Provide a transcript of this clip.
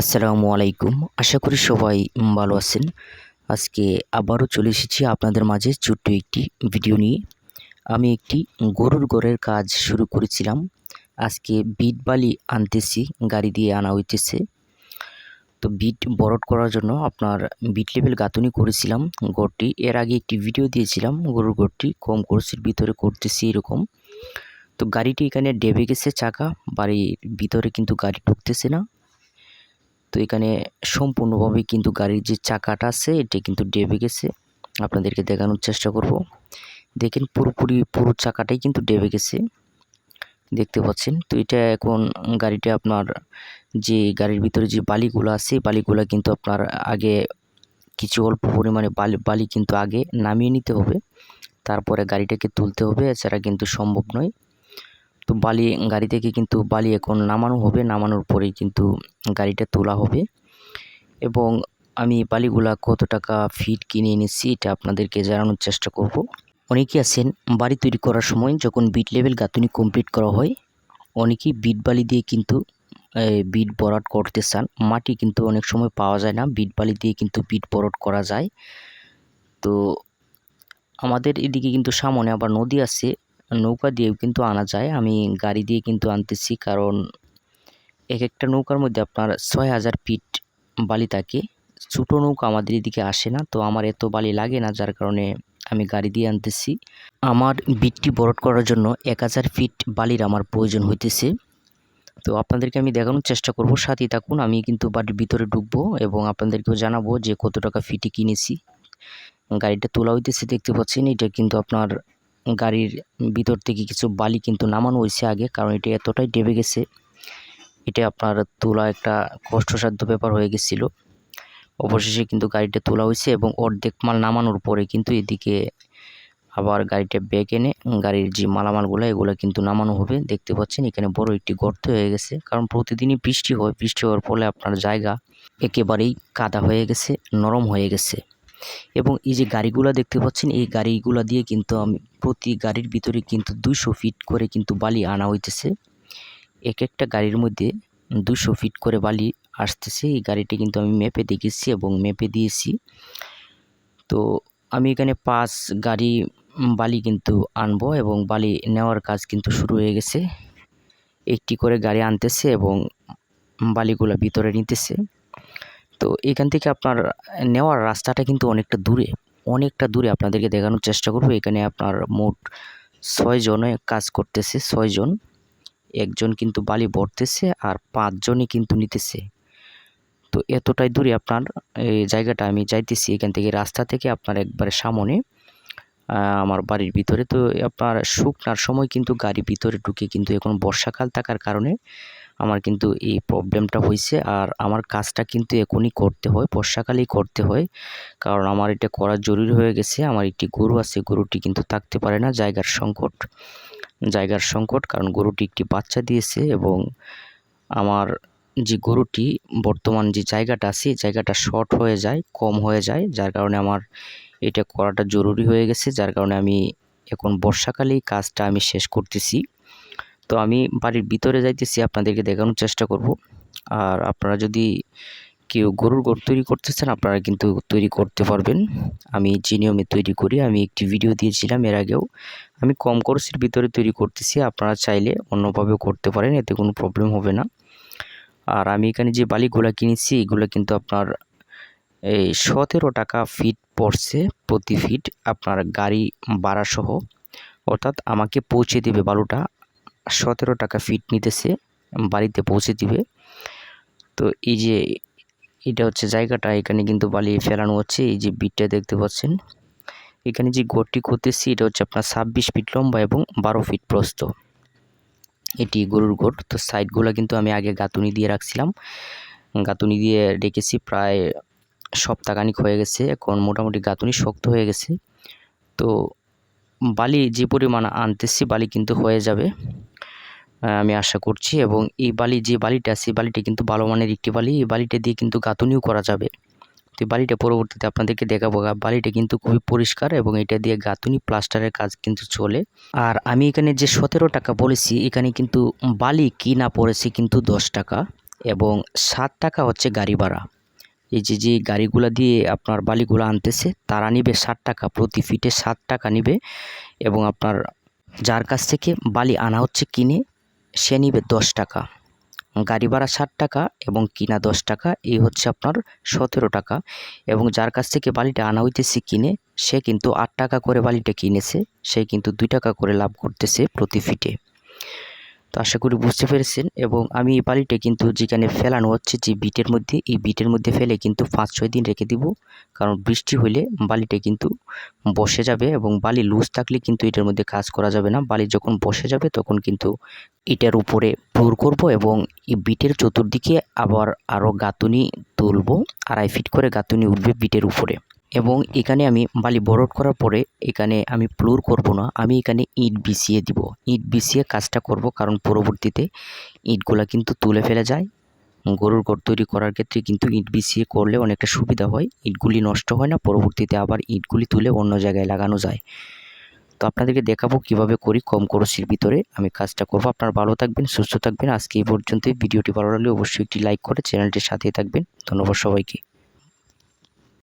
আসসালামু আলাইকুম। আশা করি সবাই ভালো আছেন। আজকে আবারও চলে এসেছি আপনাদের মাঝে ছোট্ট একটি ভিডিও নিয়ে। আমি একটি গরুর ঘরের কাজ শুরু করেছিলাম। আজকে বিট বালি আনতেছি, গাড়ি দিয়ে আনা হইতেছে। তো বিট বরট করার জন্য আপনার বিট লেভেল গাঁথনি করেছিলাম গড়টি এর আগে একটি ভিডিও দিয়েছিলাম, গরুর গড়টি কম কোর্সের ভিতরে করতেছি এরকম। তো গাড়িটি এখানে ডেবে গেছে চাকা, বাড়ির ভিতরে কিন্তু গাড়ি ঢুকতেছে না। তো এখানে সম্পূর্ণভাবে কিন্তু গাড়ির যে চাকাটা আছে এটা কিন্তু ডেবে গেছে। আপনাদেরকে দেখানোর চেষ্টা করব। দেখেন পুরোপুরি পুরো চাকাটাই কিন্তু ডেবে গেছে। দেখতে পাচ্ছেন? তো এটা এখন গাড়িটা আপনার যে গাড়ির ভিতরে যে বালিগুলো আছে বালিগুলো কিন্তু আপনার আগে কিছু অল্প পরিমাণে বালি বালি কিন্তু আগে নামিয়ে নিতে হবে। তারপরে গাড়িটাকে তুলতে হবে এছাড়া কিন্তু সম্ভব নয়। তো বালি গাড়ি থেকে কিন্তু বালি এখন নামানো হবে, নামানোর পরেই কিন্তু গাড়িটা তোলা হবে। এবং আমি বালিগুলা কত টাকা ফিট কিনে এনেছি এটা আপনাদেরকে জানানোর চেষ্টা করব। অনেকেই আছেন বাড়ি তৈরি করার সময় যখন বিট লেভেল গাঁথনি কমপ্লিট করা হয়, অনেকেই বিট বালি দিয়ে কিন্তু বিট বরাট করতে চান। মাটি কিন্তু অনেক সময় পাওয়া যায় না বিট বালি দিয়ে কিন্তু বিট বরট করা যায়। তো আমাদের এদিকে কিন্তু সামনে আবার নদী আছে নৌকা দিয়েও কিন্তু আনা যায়। আমি গাড়ি দিয়ে কিন্তু আনতেছি, কারণ এক একটা নৌকার মধ্যে আপনার ছয় হাজার ফিট বালি থাকে। ছোটো নৌকা আমাদের এদিকে আসে না, তো আমার এত বালি লাগে না, যার কারণে আমি গাড়ি দিয়ে আনতেছি। আমার বিটটি বরট করার জন্য এক হাজার ফিট বালির আমার প্রয়োজন হইতেছে। তো আপনাদেরকে আমি দেখানোর চেষ্টা করব সাথেই থাকুন, আমি কিন্তু বাড়ির ভিতরে ঢুকবো এবং আপনাদেরকেও জানাব যে কত টাকা ফিটে কিনেছি। গাড়িটা তোলা হইতেছে, দেখতে পাচ্ছেন, এটা কিন্তু আপনার গাড়ির ভিতর থেকে কিছু বালি কিন্তু নামানো হয়েছে আগে, কারণ এটা এতটাই ডেবে গেছে। এটা আপনার তোলা একটা কষ্টসাধ্য ব্যাপার হয়ে গেছিল। অবশেষে কিন্তু গাড়িটা তোলা হয়েছে এবং অর্ধেক মাল নামানোর পরে কিন্তু এদিকে আবার গাড়িটা ব্যাগ এনে গাড়ির যে মালামালগুলো, এগুলো কিন্তু নামানো হবে। দেখতে পাচ্ছেন, এখানে বড় একটি গর্ত হয়ে গেছে। কারণ প্রতিদিনই বৃষ্টি হয়, বৃষ্টি হওয়ার ফলে আপনার জায়গা একেবারেই কাদা হয়ে গেছে, নরম হয়ে গেছে। এবং এই যে গাড়িগুলো দেখতে পাচ্ছেন, এই গাড়িগুলো দিয়ে কিন্তু আমি প্রতি গাড়ির ভিতরে কিন্তু দুইশো ফিট করে কিন্তু বালি আনা হইতেছে। এক একটা গাড়ির মধ্যে দুশো ফিট করে বালি আসতেছে। এই গাড়িটি কিন্তু আমি মেপে দেখেছি এবং মেপে দিয়েছি। তো আমি এখানে পাঁচ গাড়ি বালি কিন্তু আনব এবং বালি নেওয়ার কাজ কিন্তু শুরু হয়ে গেছে। একটি করে গাড়ি আনতেছে এবং বালিগুলো ভিতরে নিতেছে। তো এখান থেকে আপনার নেওয়ার রাস্তাটা কিন্তু অনেকটা দূরে অনেকটা দূরে আপনাদেরকে দেখানোর চেষ্টা করব। এখানে আপনার মোট ছয় জনে কাজ করতেছে ছয়জন একজন কিন্তু বালি ভরতেছে আর পাঁচজনই কিন্তু নিতেছে। তো এতটাই দূরে আপনার এই জায়গাটা আমি যাইতেছি এখান থেকে রাস্তা থেকে আপনার একবারে সামনে আমার বাড়ির ভিতরে। তো আপনার শুকনার সময় কিন্তু গাড়ি ভিতরে ঢুকে কিন্তু এখন বর্ষাকাল থাকার কারণে আমার কিন্তু এই প্রবলেমটা হয়েছে আর আমার কাজটা কিন্তু এখনই করতে হয়, বর্ষাকালেই করতে হয়। কারণ আমার এটা করা জরুরি হয়ে গেছে। আমার একটি গরু আছে, গরুটি কিন্তু থাকতে পারে না জায়গার সংকট। জায়গার সংকট, কারণ গরুটি একটি বাচ্চা দিয়েছে এবং আমার যে গরুটি, বর্তমান যে জায়গাটা আছে জায়গাটা শর্ট হয়ে যায়, কম হয়ে যায়। যার কারণে আমার এটা করাটা জরুরি হয়ে গেছে। যার কারণে আমি এখন বর্ষাকালেই কাজটা আমি শেষ করতেছি। তো আমি বাড়ির ভিতরে যাইতেছি, আপনাদেরকে দেখানোর চেষ্টা করব। আর আপনারা যদি কেউ গরুর ঘর তৈরি করতে চান আপনারা কিন্তু তৈরি করতে পারবেন। আমি যে নিয়মে তৈরি করি, আমি একটি ভিডিও দিয়েছিলাম এর আগেও। আমি কম খরচের ভিতরে তৈরি করতেছি, আপনারা চাইলে অন্যভাবেও করতে পারেন, এতে কোনো প্রবলেম হবে না। আর আমি এখানে যে বালিগুলো কিনেছি, এগুলো কিন্তু আপনার, এই সতেরো টাকা ফিট পড়ছে প্রতি ফিট আপনার গাড়ি ভাড়া সহ অর্থাৎ আমাকে পৌঁছে দেবে বালুটা সতেরো টাকা ফিট নিতেছে, বাড়িতে পৌঁছে দিবে। তো এই যে, এটা হচ্ছে জায়গাটা, এখানে কিন্তু বালি ফেলানো হচ্ছে, এই যে বিটটা দেখতে পাচ্ছেন। এখানে যে গড়টি করতেছি এটা হচ্ছে আপনার ছাব্বিশ ফিট লম্বা এবং বারো ফিট প্রস্থ। এটি গরুর গোট, তো সাইডগুলো কিন্তু আমি আগে গাঁথুনি দিয়ে রাখছিলাম। গাঁথুনি দিয়ে রেখেছি প্রায় সপ্তাহখানিক হয়ে গেছে, এখন মোটামুটি গাঁথুনি শক্ত হয়ে গেছে। তো বালি যে পরিমাণ আনতেছি, বালি কিন্তু হয়ে যাবে। আমি আশা করছি এবং এই বালি, যে বালিটা, সেই বালিটা কিন্তু ভালো মানের একটি বালি। এই বালিটা দিয়ে কিন্তু গাঁথুনিও করা যাবে। তো এই বালিটা পরবর্তীতে আপনাদেরকে দেখাবো। বালিটা কিন্তু খুবই পরিষ্কার এবং এটা দিয়ে গাঁথুনি প্লাস্টারের কাজ কিন্তু চলে। আর আমি এখানে যে সতেরো টাকা বলেছি, এখানে কিন্তু বালি কিনা পড়েছে কিন্তু দশ টাকা এবং সাত টাকা হচ্ছে গাড়ি ভাড়া। এই যে যে গাড়িগুলা দিয়ে আপনার বালিগুলো আনতেছে, তারা নিবে ষাট টাকা, প্রতি ফিটে ষাট টাকা নিবে এবং আপনার যার কাছ থেকে বালি আনা হচ্ছে কিনে সে নিবে দশ টাকা। গাড়ি ভাড়া ষাট টাকা এবং কিনা দশ টাকা, এই হচ্ছে আপনার সতেরো টাকা। এবং যার কাছ থেকে বালিটা আনা হইতেছে কিনে, সে কিন্তু আট টাকা করে বালিটা কিনেছে। সে কিন্তু দুই টাকা করে লাভ করতেছে প্রতি ফিটে তো আশা করি বুঝতে পেরেছেন এবং আমি এই বালিটা কিন্তু যেখানে ফেলানো হচ্ছে, যে বিটের মধ্যে, এই বিটের মধ্যে ফেলে কিন্তু পাঁচ, ছয় দিন রেখে দিব। কারণ বৃষ্টি হলে বালিটা কিন্তু বসে যাবে এবং বালি লুজ থাকলে কিন্তু এটার মধ্যে কাজ করা যাবে না। বালি যখন বসে যাবে তখন কিন্তু এটার উপরে ফ্লোর করব এবং এই বিটের চতুর্দিকে আবার আরও গাঁথুনি তুলব। আড়াই ফিট করে গাঁথুনি উঠবে বিটের উপরে। এবং এখানে আমি বালি বরট করার পরে এখানে আমি ফ্লোর করব না, আমি এখানে ইট বিছিয়ে দিব। ইট বিছিয়ে কাজটা করব কারণ পরবর্তীতে ইটগুলা কিন্তু তুলে ফেলে যায়। গরুর ঘর তৈরি করার ক্ষেত্রে কিন্তু ইট বিছিয়ে করলে অনেকটা সুবিধা হয়, ইটগুলি নষ্ট হয় না, পরবর্তীতে আবার ইটগুলি তুলে অন্য জায়গায় লাগানো যায়। তো আপনাদেরকে দেখাবো কীভাবে করি কম খরচের ভিতরে, আমি কাজটা করব। আপনারা ভালো থাকবেন, সুস্থ থাকবেন। আজকে এই পর্যন্ত ভিডিওটি ভালো লাগলে অবশ্যই একটি লাইক করে চ্যানেলটির সাথেই থাকবেন। ধন্যবাদ সবাইকে।